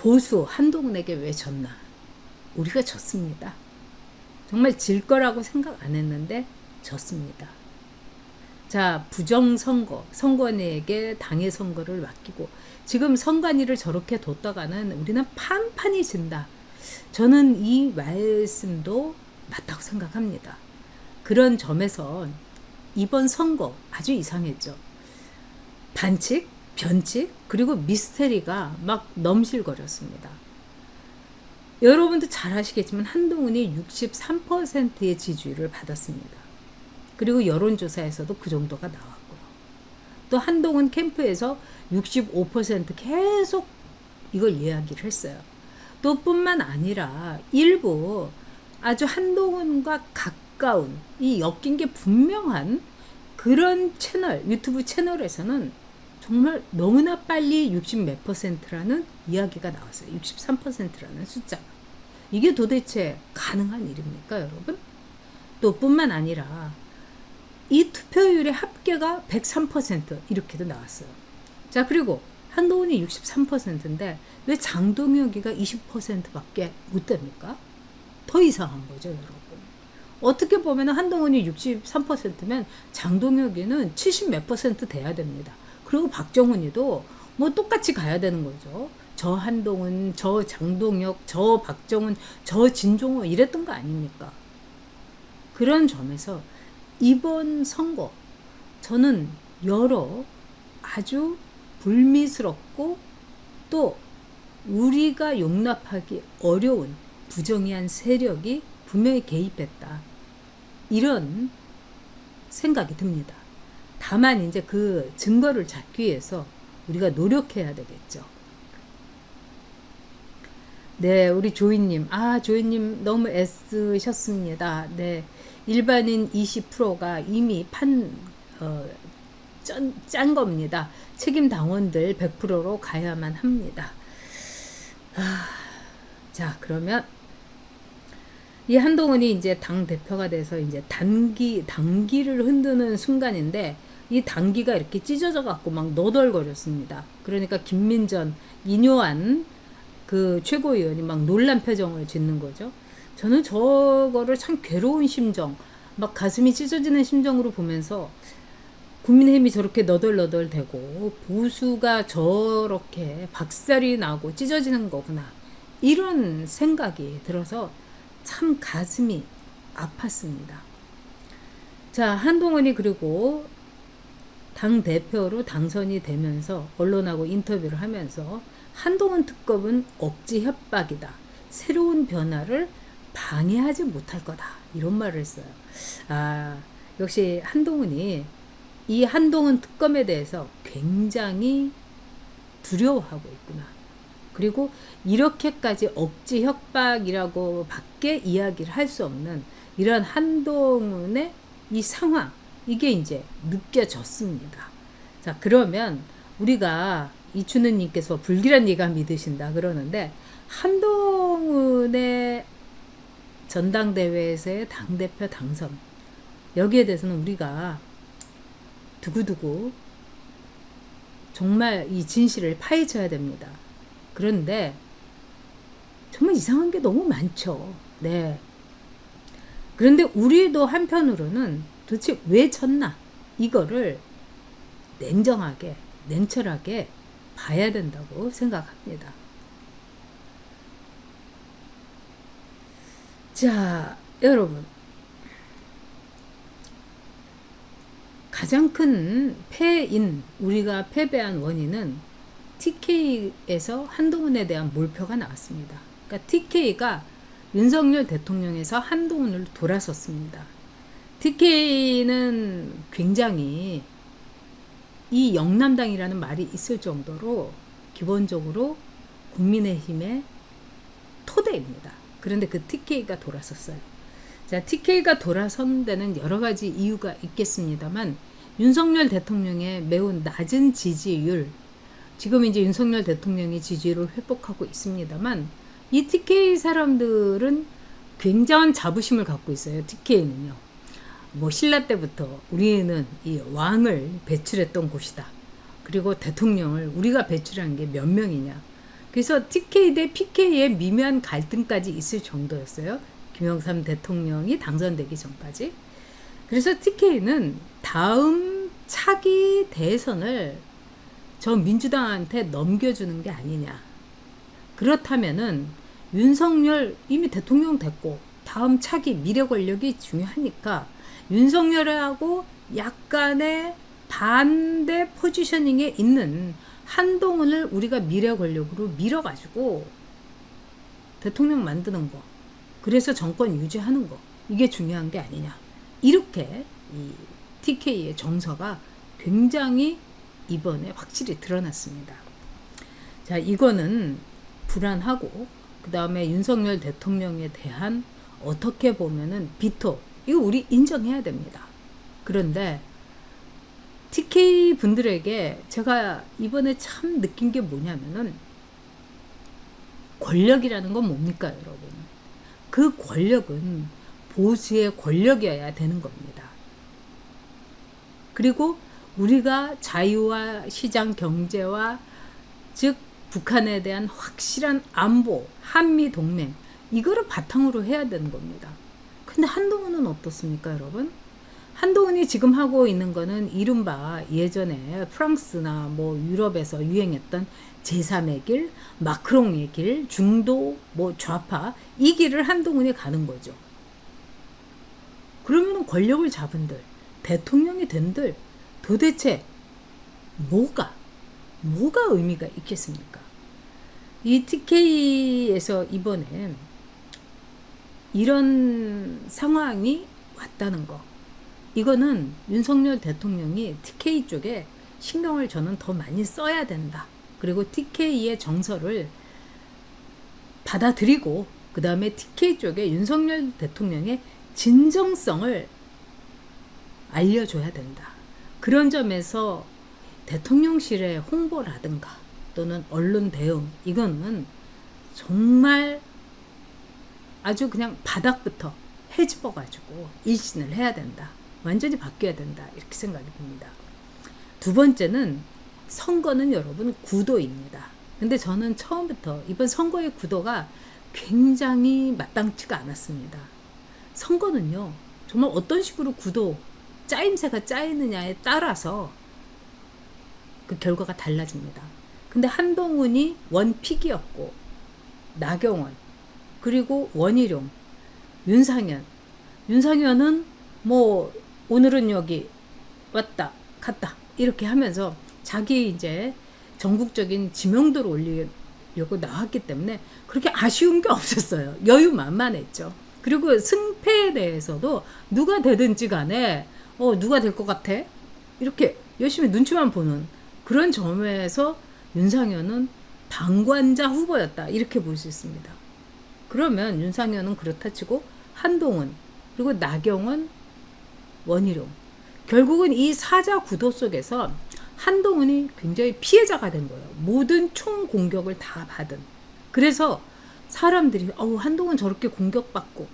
보수 한동훈에게 왜 졌나? 우리가 졌습니다. 정말 질 거라고 생각 안 했는데 졌습니다. 자, 부정선거, 선관위에게 당의 선거를 맡기고 지금 선관위를 저렇게 뒀다가는 우리는 판판이 진다. 저는 이 말씀도 맞다고 생각합니다. 그런 점에서 이번 선거 아주 이상했죠. 반칙, 변칙, 그리고 미스테리가 막 넘실거렸습니다. 여러분도 잘 아시겠지만 한동훈이 63%의 지지율을 받았습니다. 그리고 여론조사에서도 그 정도가 나왔고요. 또 한동훈 캠프에서 65% 계속 이걸 이야기를 했어요. 또 뿐만 아니라 일부 아주 한동훈과 가까운 이 엮인 게 분명한 그런 채널, 유튜브 채널에서는 정말 너무나 빨리 60 몇 퍼센트라는 이야기가 나왔어요. 63%라는 숫자가. 이게 도대체 가능한 일입니까, 여러분? 또 뿐만 아니라 이 투표율의 합계가 103% 이렇게도 나왔어요. 자, 그리고 한동훈이 63%인데 왜 장동혁이가 20%밖에 못 됩니까? 더 이상한 거죠, 여러분. 어떻게 보면 한동훈이 63%면 장동혁이는 70 몇 퍼센트 돼야 됩니다. 그리고 박정훈이도 뭐 똑같이 가야 되는 거죠. 저 한동훈, 저 장동혁, 저 박정훈, 저 진종호 이랬던 거 아닙니까? 그런 점에서 이번 선거 저는 여러 아주 불미스럽고 또 우리가 용납하기 어려운 부정의한 세력이 분명히 개입했다. 이런 생각이 듭니다. 다만 이제 그 증거를 잡기 위해서 우리가 노력해야 되겠죠. 네, 우리 조이님. 아, 조이님 너무 애쓰셨습니다. 네. 일반인 20%가 이미 판, 어, 짠, 짠 겁니다. 책임 당원들 100%로 가야만 합니다. 아, 자, 그러면 이 한동훈이 이제 당 대표가 돼서 이제 단기 당기를 흔드는 순간인데 이 당기가 이렇게 찢어져 갖고 막 너덜거렸습니다. 그러니까 김민전, 이뇨한 그 최고위원이 막 놀란 표정을 짓는 거죠. 저는 저거를 참 괴로운 심정, 막 가슴이 찢어지는 심정으로 보면서 국민의힘이 저렇게 너덜너덜대고 보수가 저렇게 박살이 나고 찢어지는 거구나. 이런 생각이 들어서 참 가슴이 아팠습니다. 자, 한동훈이 그리고 당 대표로 당선이 되면서 언론하고 인터뷰를 하면서 한동훈 특검은 억지 협박이다. 새로운 변화를 방해하지 못할 거다. 이런 말을 했어요. 아, 역시 한동훈이 이 한동훈 특검에 대해서 굉장히 두려워하고 있구나. 그리고 이렇게까지 억지 협박이라고 밖에 이야기를 할 수 없는 이런 한동훈의 이 상황, 이게 이제 느껴졌습니다. 자, 그러면 우리가 이춘우님께서 불길한 네가 믿으신다 그러는데 한동훈의 전당대회에서의 당대표 당선 여기에 대해서는 우리가 두고두고 정말 이 진실을 파헤쳐야 됩니다. 그런데 정말 이상한 게 너무 많죠. 네. 그런데 우리도 한편으로는 도대체 왜 졌나? 이거를 냉정하게, 냉철하게 봐야 된다고 생각합니다. 자, 여러분. 가장 큰 패인, 우리가 패배한 원인은 TK에서 한동훈에 대한 몰표가 나왔습니다. 그러니까 TK가 윤석열 대통령에서 한동훈을 돌아섰습니다. TK는 굉장히 이 영남당이라는 말이 있을 정도로 기본적으로 국민의힘의 토대입니다. 그런데 그 TK가 돌아섰어요. 자, TK가 돌아선 데는 여러 가지 이유가 있겠습니다만 윤석열 대통령의 매우 낮은 지지율, 지금 이제 윤석열 대통령이 지지율을 회복하고 있습니다만 이 TK 사람들은 굉장한 자부심을 갖고 있어요. TK는요. 뭐 신라 때부터 우리는 이 왕을 배출했던 곳이다. 그리고 대통령을 우리가 배출한 게 몇 명이냐. 그래서 TK 대 PK의 미묘한 갈등까지 있을 정도였어요. 김영삼 대통령이 당선되기 전까지. 그래서 TK는 다음 차기 대선을 저 민주당한테 넘겨주는 게 아니냐. 그렇다면은 윤석열 이미 대통령 됐고 다음 차기 미래 권력이 중요하니까 윤석열하고 약간의 반대 포지셔닝에 있는 한동훈을 우리가 미래 권력으로 밀어가지고 대통령 만드는 거. 그래서 정권 유지하는 거. 이게 중요한 게 아니냐. 이렇게 이 TK의 정서가 굉장히 이번에 확실히 드러났습니다. 자, 이거는 불안하고 그 다음에 윤석열 대통령에 대한 어떻게 보면은 비토 이거 우리 인정해야 됩니다. 그런데 TK 분들에게 제가 이번에 참 느낀 게 뭐냐면은 권력이라는 건 뭡니까, 여러분? 그 권력은 보수의 권력이어야 되는 겁니다. 그리고 우리가 자유와 시장 경제와 즉 북한에 대한 확실한 안보, 한미 동맹 이거를 바탕으로 해야 되는 겁니다. 근데 한동훈은 어떻습니까, 여러분? 한동훈이 지금 하고 있는 거는 이른바 예전에 프랑스나 뭐 유럽에서 유행했던 제3의 길, 마크롱의 길, 중도, 뭐 좌파 이 길을 한동훈이 가는 거죠. 그러면 권력을 잡은들, 대통령이 된들 도대체 뭐가 뭐가 의미가 있겠습니까? 이 TK에서 이번에 이런 상황이 왔다는 거. 이거는 윤석열 대통령이 TK 쪽에 신경을 저는 더 많이 써야 된다. 그리고 TK의 정서를 받아들이고 그 다음에 TK 쪽에 윤석열 대통령의 진정성을 알려줘야 된다. 그런 점에서 대통령실의 홍보라든가 또는 언론 대응 이거는 정말 아주 그냥 바닥부터 해집어 가지고 일신을 해야 된다. 완전히 바뀌어야 된다. 이렇게 생각이 듭니다. 두 번째는 선거는 여러분 구도입니다. 근데 저는 처음부터 이번 선거의 구도가 굉장히 마땅치가 않았습니다. 선거는요, 정말 어떤 식으로 구도, 짜임새가 짜이느냐에 따라서 그 결과가 달라집니다. 근데 한동훈이 원픽이었고, 나경원, 그리고 원희룡, 윤상현. 윤상현은 뭐 오늘은 여기 왔다 갔다 이렇게 하면서 자기 이제 전국적인 지명도를 올리려고 나왔기 때문에 그렇게 아쉬운 게 없었어요. 여유 만만했죠. 그리고 승패에 대해서도 누가 되든지 간에 어 누가 될 것 같아 이렇게 열심히 눈치만 보는 그런 점에서 윤상현은 방관자 후보였다 이렇게 볼 수 있습니다. 그러면 윤상현은 그렇다 치고 한동훈 그리고 나경원 원희룡 결국은 이 사자 구도 속에서 한동훈이 굉장히 피해자가 된 거예요. 모든 총 공격을 다 받은. 그래서 사람들이 어우 한동훈 저렇게 공격받고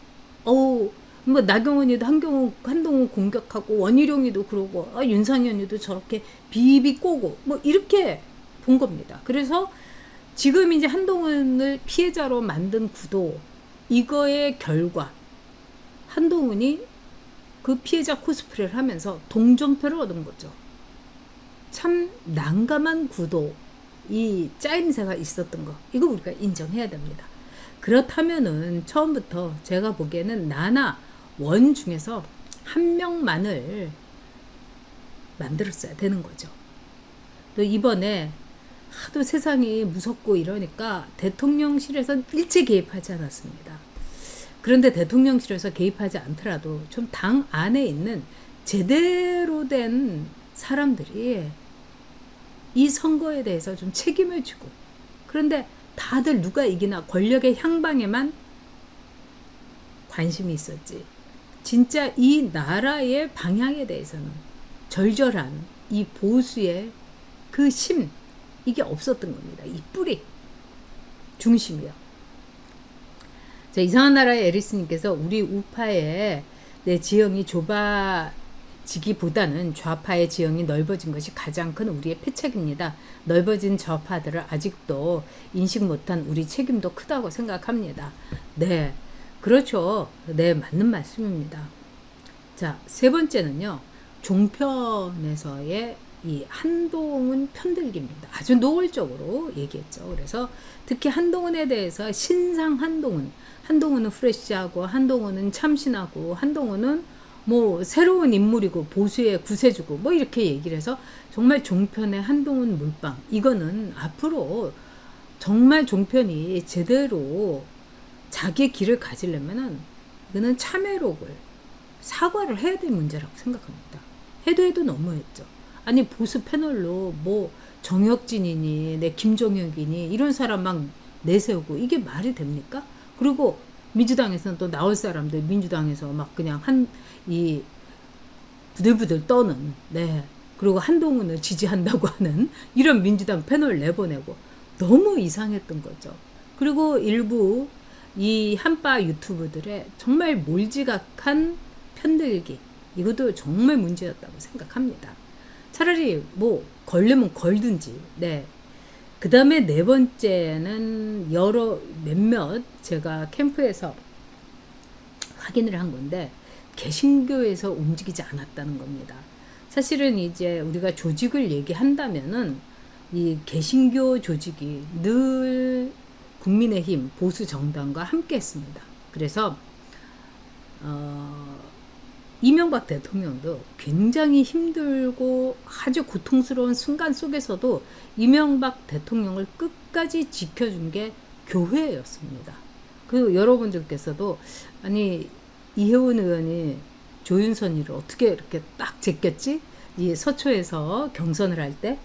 어우 뭐 나경원이도 한경훈 한동훈 공격하고 원희룡이도 그러고 아, 윤상현이도 저렇게 비비 꼬고 뭐 이렇게 본 겁니다. 그래서 지금 이제 한동훈을 피해자로 만든 구도 이거의 결과 한동훈이 그 피해자 코스프레를 하면서 동정표를 얻은 거죠. 참 난감한 구도 이 짜임새가 있었던 거 이거 우리가 인정해야 됩니다. 그렇다면은 처음부터 제가 보기에는 나나 원 중에서 한 명만을 만들었어야 되는 거죠. 또 이번에 하도 세상이 무섭고 이러니까 대통령실에서 일제 개입하지 않았습니다. 그런데 대통령실에서 개입하지 않더라도 좀 당 안에 있는 제대로 된 사람들이 이 선거에 대해서 좀 책임을 지고 그런데 다들 누가 이기나 권력의 향방에만 관심이 있었지. 진짜 이 나라의 방향에 대해서는 절절한 이 보수의 그 심, 이게 없었던 겁니다. 이 뿌리 중심이요. 자, 이상한 나라의 에리스님께서 우리 우파의 내 지형이 좁아 지기보다는 좌파의 지형이 넓어진 것이 가장 큰 우리의 패착입니다. 넓어진 좌파들을 아직도 인식 못한 우리 책임도 크다고 생각합니다. 네, 그렇죠. 네, 맞는 말씀입니다. 자, 세 번째는요. 종편에서의 이 한동훈 편들기입니다. 아주 노골적으로 얘기했죠. 그래서 특히 한동훈에 대해서 신상 한동훈, 한동훈은 프레시하고 한동훈은 참신하고 한동훈은 뭐 새로운 인물이고 보수의 구세주고 뭐 이렇게 얘기를 해서 정말 종편의 한동훈 물방 이거는 앞으로 정말 종편이 제대로 자기의 길을 가지려면은 이거는 참회록을 사과를 해야 될 문제라고 생각합니다. 해도 해도 너무했죠. 아니 보수 패널로 뭐 정혁진이니 내 김종혁이니 이런 사람 막 내세우고 이게 말이 됩니까? 그리고 민주당에서는 또 나올 사람들 민주당에서 막 그냥 한 이 부들부들 떠는 네 그리고 한동훈을 지지한다고 하는 이런 민주당 패널 내보내고 너무 이상했던 거죠. 그리고 일부 이 한바 유튜브들의 정말 몰지각한 편들기 이것도 정말 문제였다고 생각합니다. 차라리 뭐 걸리면 걸든지 네. 그 다음에 네 번째는 여러 몇몇 제가 캠프에서 확인을 한 건데 개신교에서 움직이지 않았다는 겁니다. 사실은 이제 우리가 조직을 얘기한다면은 이 개신교 조직이 늘 국민의힘 보수 정당과 함께 했습니다. 그래서 어, 이명박 대통령도 굉장히 힘들고 아주 고통스러운 순간 속에서도 이명박 대통령을 끝까지 지켜준 게 교회였습니다. 그 여러분들께서도 아니 이혜원 의원이 조윤선이를 어떻게 이렇게 딱 제꼈지? 이 서초에서 경선을 할 때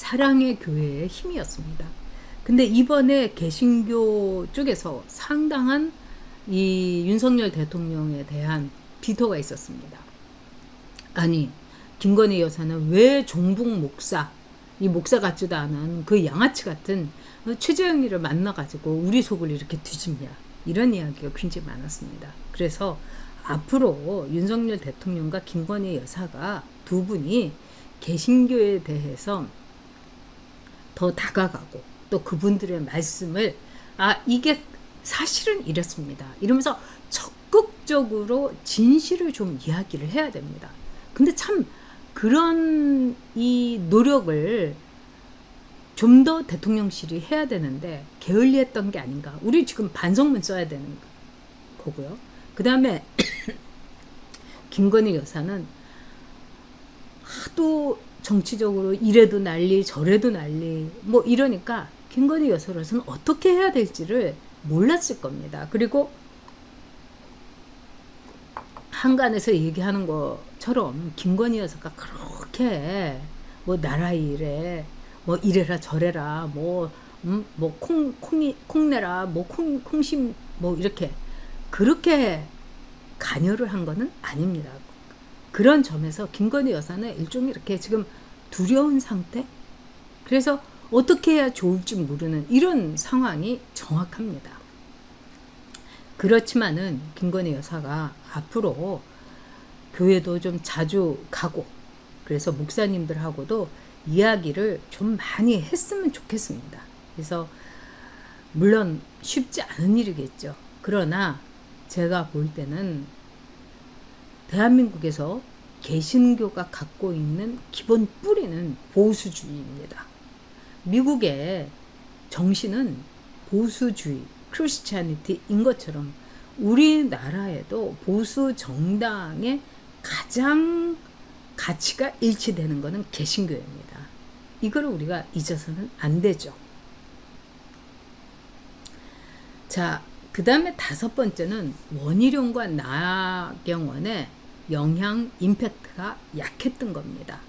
사랑의 교회의 힘이었습니다. 근데 이번에 개신교 쪽에서 상당한 이 윤석열 대통령에 대한 비토가 있었습니다. 아니, 김건희 여사는 왜 종북 목사, 이 목사 같지도 않은 그 양아치 같은 최재형이를 만나가지고 우리 속을 이렇게 뒤집냐. 이런 이야기가 굉장히 많았습니다. 그래서 앞으로 윤석열 대통령과 김건희 여사가 두 분이 개신교에 대해서 더 다가가고 또 그분들의 말씀을 아 이게 사실은 이렇습니다. 이러면서 적극적으로 진실을 좀 이야기를 해야 됩니다. 근데 참 그런 이 노력을 좀 더 대통령실이 해야 되는데 게을리했던 게 아닌가. 우리 지금 반성문 써야 되는 거고요. 그 다음에 김건희 여사는 하도 정치적으로 이래도 난리 저래도 난리 뭐 이러니까 김건희 여사로서는 어떻게 해야 될지를 몰랐을 겁니다. 그리고 한간에서 얘기하는 것처럼 김건희 여사가 그렇게 뭐 나라 일에 뭐 이래라 저래라 뭐 음, 뭐 콩 콩이 콩내라 뭐 콩 콩심 뭐 이렇게 그렇게 관여를 한 거는 아닙니다. 그런 점에서 김건희 여사는 일종의 이렇게 지금 두려운 상태. 그래서 어떻게 해야 좋을지 모르는 이런 상황이 정확합니다. 그렇지만은 김건희 여사가 앞으로 교회도 좀 자주 가고 그래서 목사님들하고도 이야기를 좀 많이 했으면 좋겠습니다. 그래서 물론 쉽지 않은 일이겠죠. 그러나 제가 볼 때는 대한민국에서 개신교가 갖고 있는 기본 뿌리는 보수주의입니다. 미국의 정신은 보수주의, 크리스찬니티인 것처럼 우리나라에도 보수 정당의 가장 가치가 일치되는 것은 개신교입니다. 이걸 우리가 잊어서는 안 되죠. 자, 그 다음에 다섯 번째는 원희룡과 나경원의 영향 임팩트가 약했던 겁니다.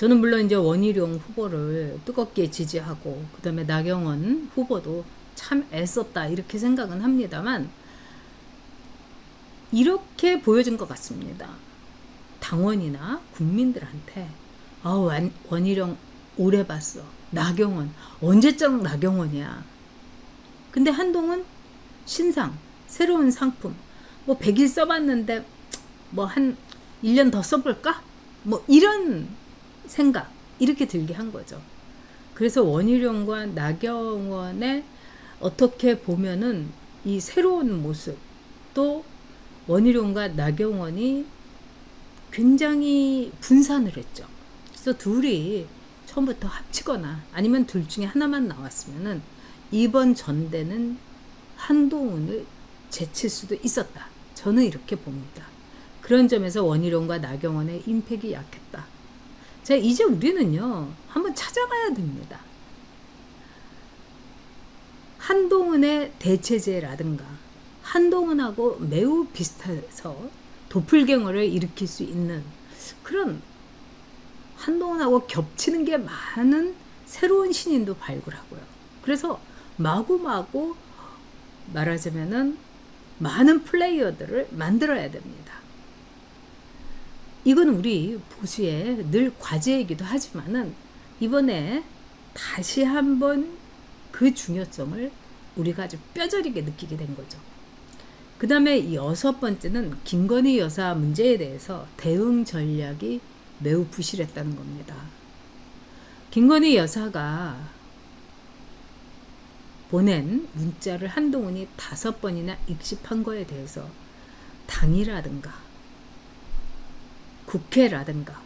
저는 물론 이제 원희룡 후보를 뜨겁게 지지하고 그다음에 나경원 후보도 참 애썼다 이렇게 생각은 합니다만 이렇게 보여진 것 같습니다. 당원이나 국민들한테 아 원, 원희룡 오래 봤어. 나경원 언제적 나경원이야. 근데 한동훈 신상 새로운 상품 뭐 100일 써봤는데 뭐 한 1년 더 써볼까? 뭐 이런 생각 이렇게 들게 한 거죠. 그래서 원희룡과 나경원의 어떻게 보면은 이 새로운 모습 또 원희룡과 나경원이 굉장히 분산을 했죠. 그래서 둘이 처음부터 합치거나 아니면 둘 중에 하나만 나왔으면은 이번 전대는 한동훈을 제칠 수도 있었다. 저는 이렇게 봅니다. 그런 점에서 원희룡과 나경원의 임팩이 약했다. 자, 이제 우리는요, 한번 찾아가야 됩니다. 한동훈의 대체제라든가, 한동훈하고 매우 비슷해서 도플갱어를 일으킬 수 있는 그런 한동훈하고 겹치는 게 많은 새로운 신인도 발굴하고요. 그래서 마구마구 말하자면은 많은 플레이어들을 만들어야 됩니다. 이건 우리 보수의 늘 과제이기도 하지만은 이번에 다시 한번 그 중요성을 우리가 아주 뼈저리게 느끼게 된 거죠. 그 다음에 여섯 번째는 김건희 여사 문제에 대해서 대응 전략이 매우 부실했다는 겁니다. 김건희 여사가 보낸 문자를 한동훈이 다섯 번이나 익십한 거에 대해서 당이라든가 국회라든가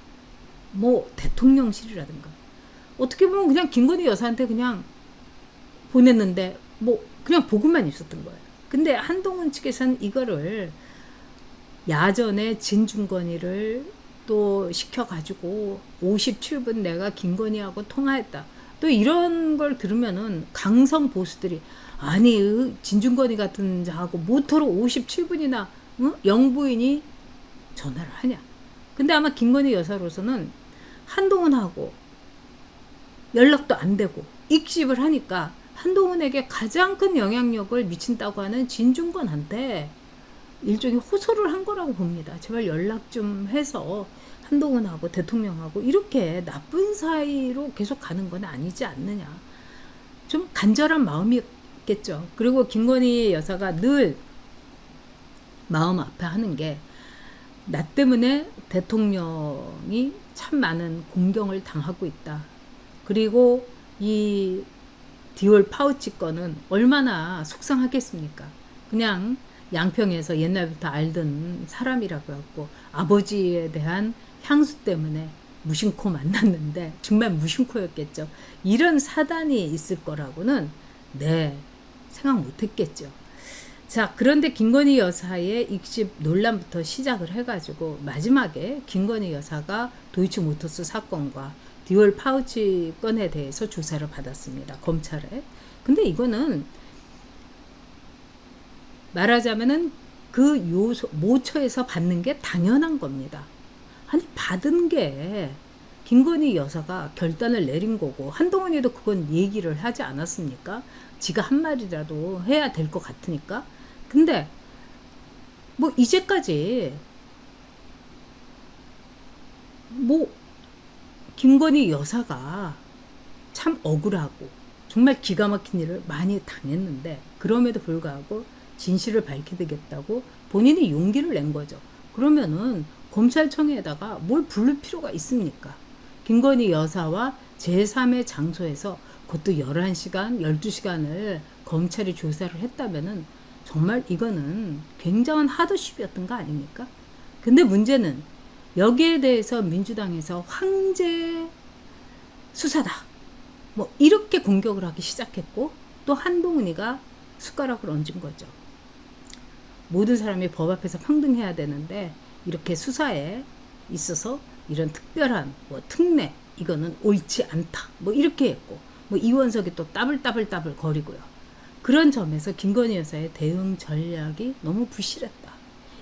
뭐 대통령실이라든가 어떻게 보면 그냥 김건희 여사한테 그냥 보냈는데 뭐 그냥 보고만 있었던 거예요. 근데 한동훈 측에서는 이거를 야전에 진중권이를 또 시켜가지고 57분 내가 김건희하고 통화했다. 또 이런 걸 들으면은 강성 보수들이 아니 진중권이 같은 자하고 모토로 57분이나 응? 영부인이 전화를 하냐. 근데 아마 김건희 여사로서는 한동훈하고 연락도 안 되고 익십을 하니까 한동훈에게 가장 큰 영향력을 미친다고 하는 진중권한테 일종의 호소를 한 거라고 봅니다. 제발 연락 좀 해서 한동훈하고 대통령하고 이렇게 나쁜 사이로 계속 가는 건 아니지 않느냐. 좀 간절한 마음이겠죠. 그리고 김건희 여사가 늘 마음 아파하는 게 나 때문에 대통령이 참 많은 공경을 당하고 있다. 그리고 이 디올 파우치 건은 얼마나 속상하겠습니까? 그냥 양평에서 옛날부터 알던 사람이라고 했고 아버지에 대한 향수 때문에 무심코 만났는데 정말 무심코였겠죠. 이런 사단이 있을 거라고는 네 생각 못했겠죠. 자 그런데 김건희 여사의 익십 논란부터 시작을 해가지고 마지막에 김건희 여사가 도이치모터스 사건과 디올 파우치 건에 대해서 조사를 받았습니다 검찰에. 근데 이거는 말하자면은 그 요소 모처에서 받는 게 당연한 겁니다. 아니 받은 게 김건희 여사가 결단을 내린 거고 한동훈이도 그건 얘기를 하지 않았습니까? 지가 한 말이라도 해야 될 것 같으니까. 근데 뭐 이제까지 뭐 김건희 여사가 참 억울하고 정말 기가 막힌 일을 많이 당했는데 그럼에도 불구하고 진실을 밝히겠다고 본인이 용기를 낸 거죠. 그러면은 검찰청에다가 뭘 부를 필요가 있습니까? 김건희 여사와 제3의 장소에서 그것도 11시간, 12시간을 검찰이 조사를 했다면은 정말 이거는 굉장한 하드쉽이었던 거 아닙니까? 근데 문제는 여기에 대해서 민주당에서 황제 수사다. 뭐 이렇게 공격을 하기 시작했고 또 한동훈이가 숟가락을 얹은 거죠. 모든 사람이 법 앞에서 평등해야 되는데 이렇게 수사에 있어서 이런 특별한 뭐 특례 이거는 옳지 않다. 뭐 이렇게 했고 뭐 이원석이 또 따블따블따블 거리고요. 그런 점에서 김건희 여사의 대응 전략이 너무 부실했다.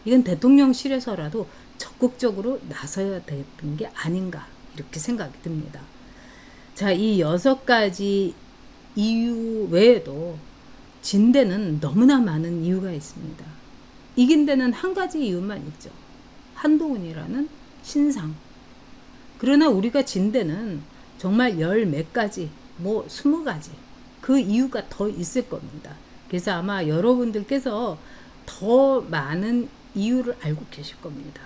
이건 대통령실에서라도 적극적으로 나서야 되는 게 아닌가 이렇게 생각이 듭니다. 자, 이 여섯 가지 이유 외에도 진 데는 너무나 많은 이유가 있습니다. 이긴 데는 한 가지 이유만 있죠. 한동훈이라는 신상. 그러나 우리가 진 데는 정말 열 몇 가지, 뭐 스무 가지 그 이유가 더 있을 겁니다. 그래서 아마 여러분들께서 더 많은 이유를 알고 계실 겁니다.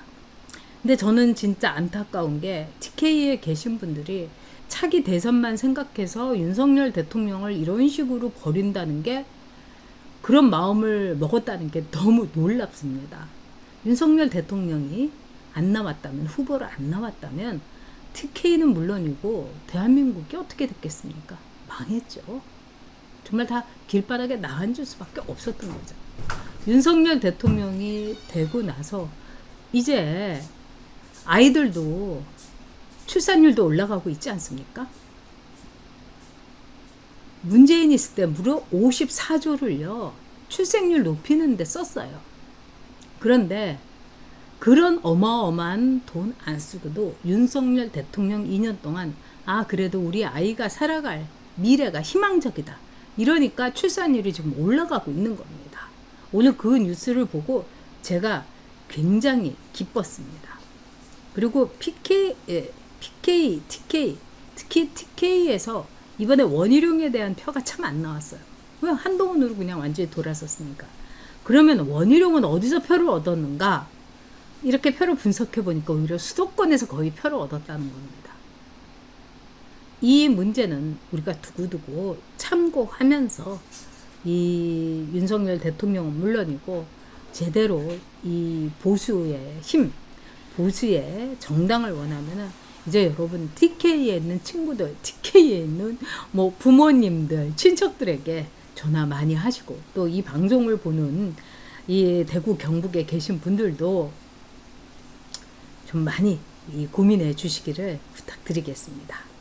근데 저는 진짜 안타까운 게 TK에 계신 분들이 차기 대선만 생각해서 윤석열 대통령을 이런 식으로 버린다는 게 그런 마음을 먹었다는 게 너무 놀랍습니다. 윤석열 대통령이 안 나왔다면 후보로 안 나왔다면 TK는 물론이고 대한민국이 어떻게 됐겠습니까? 망했죠. 정말 다 길바닥에 나앉을 수밖에 없었던 거죠. 윤석열 대통령이 되고 나서 이제 아이들도 출산율도 올라가고 있지 않습니까? 문재인이 있을 때 무려 54조를요, 출생률 높이는 데 썼어요. 그런데 그런 어마어마한 돈 안 쓰고도 윤석열 대통령 2년 동안 아, 그래도 우리 아이가 살아갈 미래가 희망적이다. 이러니까 출산율이 지금 올라가고 있는 겁니다. 오늘 그 뉴스를 보고 제가 굉장히 기뻤습니다. 그리고 PK, 예, PK, TK, 특히 TK에서 이번에 원희룡에 대한 표가 참 안 나왔어요. 왜 한동훈으로 그냥 완전히 돌아섰으니까. 그러면 원희룡은 어디서 표를 얻었는가? 이렇게 표를 분석해 보니까 오히려 수도권에서 거의 표를 얻었다는 겁니다. 이 문제는 우리가 두고두고 참고하면서 이 윤석열 대통령은 물론이고 제대로 이 보수의 힘, 보수의 정당을 원하면은 이제 여러분 TK에 있는 친구들, TK에 있는 뭐 부모님들, 친척들에게 전화 많이 하시고 또 이 방송을 보는 이 대구 경북에 계신 분들도 좀 많이 이 고민해 주시기를 부탁드리겠습니다.